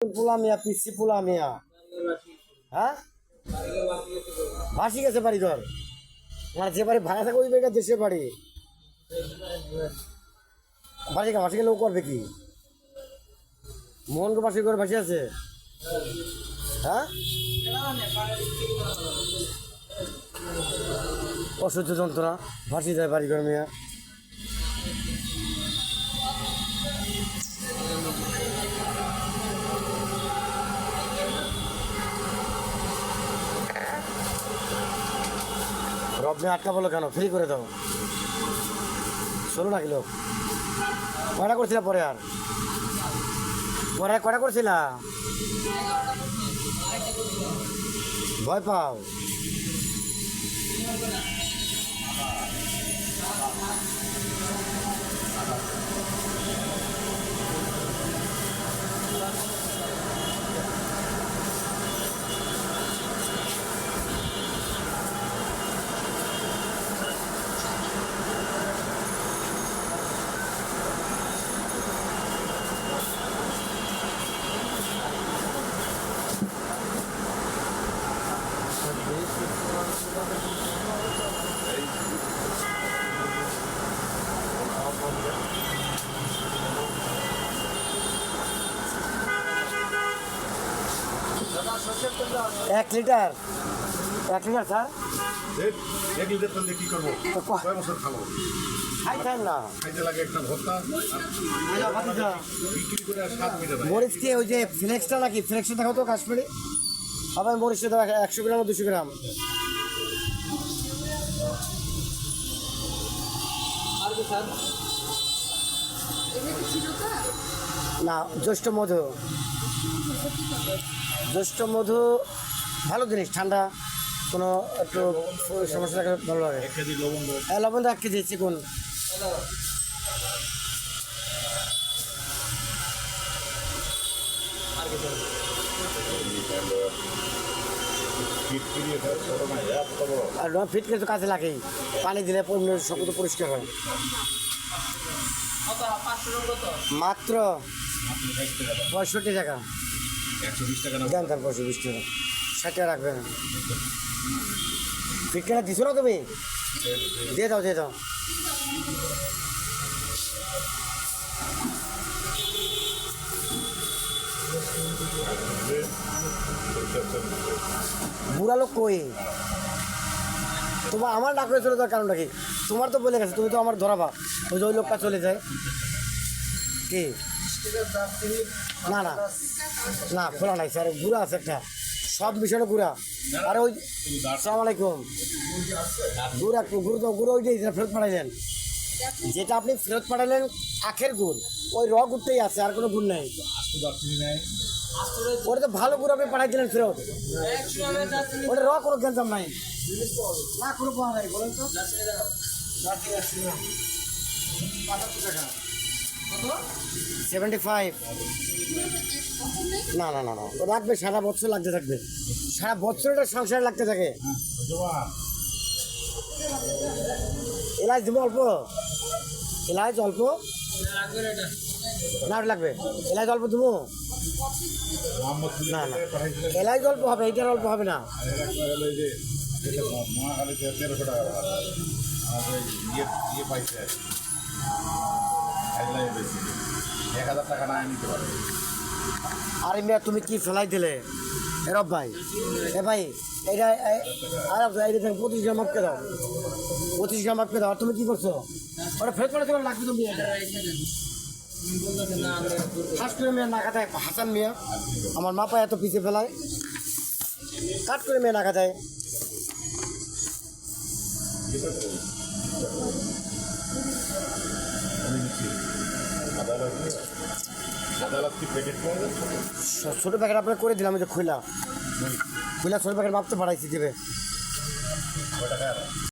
পোলা মিয়া পিসি পোলা মিয়া হ্যাঁ? ভাসি গেছে বাড়ি ঘর মানে যে বাড়ি ভাড়া থাকে ওই বাড়িটা দেশে বাড়ি। ভাসি ভাসি গেলে করবে কি? মোহনকে বাসি করে ভাসি আছে? হ্যাঁ? অসহ্য যন্ত্রণা। ভাসি যায় বাড়ি ঘর মেয়া। নিয়ে আটকা বলো কেন? ফ্রি করে দাও। ষোলো না কিলো কয়টা করছিলা পরে আর? পরে কয়টা করছিলা? ভয় পাও। এক লিটার। এক লিটার স্যার? এক লিটার কি করব? কয় বছর খাব। না? মরিচ কি ওই যে ফ্লেক্সটা নাকি? ফ্লেক্সটা দেখো তো কাশ্মীরি। আবার মরিচটা দাও একশো গ্রাম দুশো গ্রাম। না জ্যৈষ্ঠ মধু। জ্যৈষ্ঠ মধু ভালো জিনিস ঠান্ডা কোনো একটু সমস্যা থাকলে ভালো লাগে। হ্যাঁ লবণ এক কেজি চিকুন। আর নয় ফিট কাজে লাগেই। পানি দিলে সব কিছু পরিষ্কার হয়। মাত্র পঁয়ষট্টি টাকা। একশো বিশ টাকা না তার পয়সা বিশ টাকা। ষাট টাকা রাখবেন। ফিট কেনা দিছো না তুমি? দিয়ে দাও দিয়ে দাও। বুড়া লোক কই? তোমার আমার ডাক চলে যাওয়ার কারণটা কি? তোমার তো বলে গেছে তুমি তো আমার ধরাবা। ওই যে ওই লোকটা চলে যায়। কি? না না। না খোলা নাই, স্যার গুড়া আছে একটা। সব মিশনে গুড়া আর ওই, সালাম আলাইকুম। গুড় গুড় তো গুড় ওই ফেরত পাঠাইলেন। যেটা আপনি ফেরত পাঠালেন আখের গুড়। ওই র গুড়টাই আছে, আর কোনো গুড় নেই। ওটা তো ভালো গুড় আপনি পাঠাই দিলেন ফেরত। ওটা র কোনো গেঞ্জাম নাই। না, কোনো পাওয়া নাই, বলেন তো। Seventy five. না না না না। রাখবে সারা বছর লাগতে থাকবে। সারা বছর এটা সংসারে লাগতে থাকে। এলাচ দেবো অল্প? এলাচ অল্প? না লাগবে। এলাচ অল্প দেবো? না, না। এলাচ অল্প হবে এইটার অল্প হবে না। তেরোশো টাকা আর মেয়া, তুমি কি ফেলাই দিলে? এ রব ভাই, এ ভাই এটা আর পঁচিশ গ্রাম মাপকে দাও। পঁচিশ গ্রাম মাপকে দাও, আর তুমি কি করছ? ওটা ফেরত করে লাগবে তুমি ফার্স্ট করে মেয়ে না খাতায় হাসান মিয়া। আমার মাপা এত পিছিয়ে ফেলায়। কাট করে মেয়ে না খাতায় আমি নিচ্ছি ছোট প্যাকেট আপনার করে দিলাম যে খোলা। খোলা ছোট প্যাকেট মাপতে পাঠাইছি দেবে।